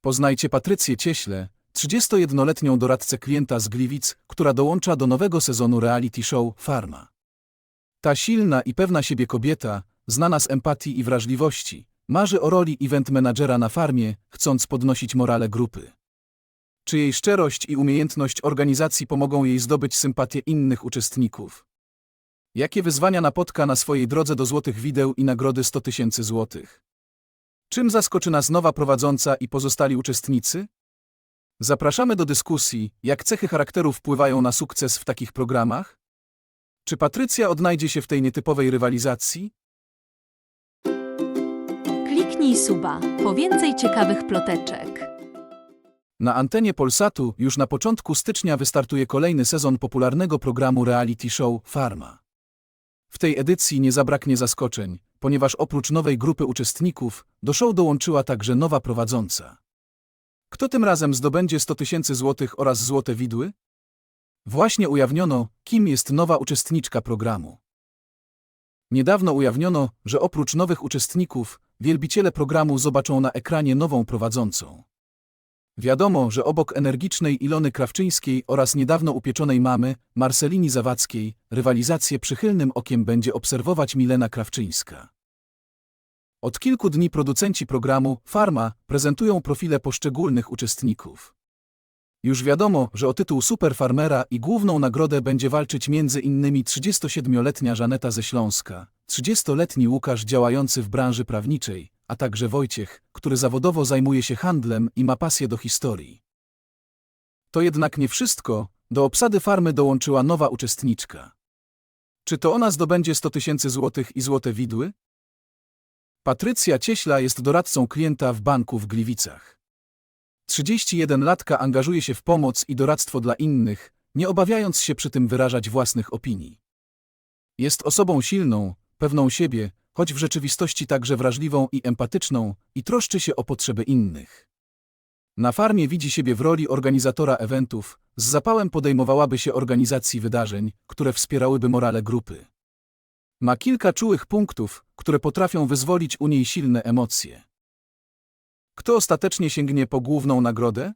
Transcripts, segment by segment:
Poznajcie Patrycję Cieśle, 31-letnią doradcę klienta z Gliwic, która dołącza do nowego sezonu reality show Farma. Ta silna i pewna siebie kobieta, znana z empatii i wrażliwości, marzy o roli event managera na farmie, chcąc podnosić morale grupy. Czy jej szczerość i umiejętność organizacji pomogą jej zdobyć sympatię innych uczestników? Jakie wyzwania napotka na swojej drodze do złotych wideł i nagrody 100 tysięcy złotych? Czym zaskoczy nas nowa prowadząca i pozostali uczestnicy? Zapraszamy do dyskusji, jak cechy charakteru wpływają na sukces w takich programach? Czy Patrycja odnajdzie się w tej nietypowej rywalizacji? Kliknij suba po więcej ciekawych ploteczek. Na antenie Polsatu już na początku stycznia wystartuje kolejny sezon popularnego programu reality show Farma. W tej edycji nie zabraknie zaskoczeń, ponieważ oprócz nowej grupy uczestników, do show dołączyła także nowa prowadząca. Kto tym razem zdobędzie 100 tysięcy złotych oraz złote widły? Właśnie ujawniono, kim jest nowa uczestniczka programu. Niedawno ujawniono, że oprócz nowych uczestników, wielbiciele programu zobaczą na ekranie nową prowadzącą. Wiadomo, że obok energicznej Ilony Krawczyńskiej oraz niedawno upieczonej mamy, Marcelini Zawadzkiej, rywalizację przychylnym okiem będzie obserwować Milena Krawczyńska. Od kilku dni producenci programu Farma prezentują profile poszczególnych uczestników. Już wiadomo, że o tytuł superfarmera i główną nagrodę będzie walczyć innymi 37-letnia Żaneta ze Śląska, 30-letni Łukasz działający w branży prawniczej, a także Wojciech, który zawodowo zajmuje się handlem i ma pasję do historii. To jednak nie wszystko, do obsady farmy dołączyła nowa uczestniczka. Czy to ona zdobędzie 100 tysięcy złotych i złote widły? Patrycja Cieśla jest doradcą klienta w banku w Gliwicach. 31-latka angażuje się w pomoc i doradztwo dla innych, nie obawiając się przy tym wyrażać własnych opinii. Jest osobą silną, pewną siebie, choć w rzeczywistości także wrażliwą i empatyczną, i troszczy się o potrzeby innych. Na farmie widzi siebie w roli organizatora eventów, z zapałem podejmowałaby się organizacji wydarzeń, które wspierałyby morale grupy. Ma kilka czułych punktów, które potrafią wyzwolić u niej silne emocje. Kto ostatecznie sięgnie po główną nagrodę?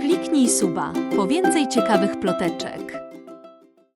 Kliknij suba po więcej ciekawych ploteczek.